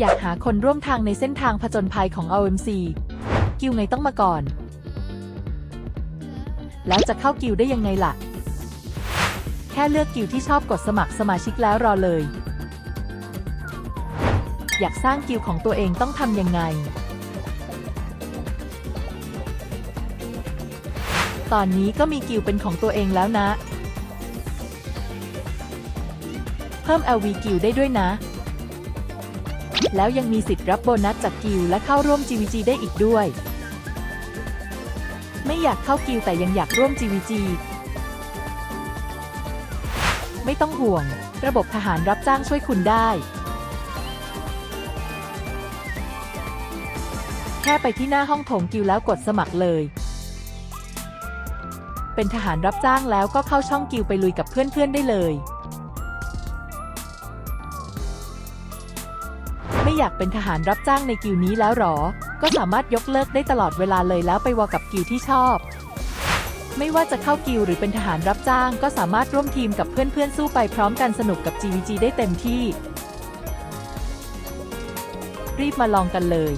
อยากหาคนร่วมทางในเส้นทางผจญภัยของ OMC กิวไงต้องมาก่อน แล้วจะเข้ากิวได้ยังไงล่ะ แค่เลือกกิวที่ชอบกดสมัครสมาชิกแล้วรอเลย อยากสร้างกิวของตัวเองต้องทำยังไง ตอนนี้ก็มีกิวเป็นของตัวเองแล้วนะ เพิ่ม LV กิวได้ด้วยนะ แล้วยังมีสิทธิ์รับโบนัสจากกิวและเข้าร่วม GVG ได้อีกด้วย ไม่อยากเข้ากิวแต่ยังอยากร่วม GVG ไม่ต้องห่วง ระบบทหารรับจ้างช่วยคุณได้ แค่ไปที่หน้าห้องโถงกิวแล้วกดสมัครเลย เป็นทหารรับจ้างแล้วก็เข้าช่องกิวไปลุยกับเพื่อนๆได้เลย ไม่อยากเป็นทหารรับจ้างในกิวนี้แล้วหรอ ก็สามารถยกเลิกได้ตลอดเวลาเลยแล้วไปวอกับกิวที่ชอบ ไม่ว่าจะเข้ากิวหรือเป็นทหารรับจ้าง ก็สามารถร่วมทีมกับเพื่อนๆสู้ไปพร้อมกันสนุกกับ GVG ได้เต็มที่ รีบมาลองกันเลย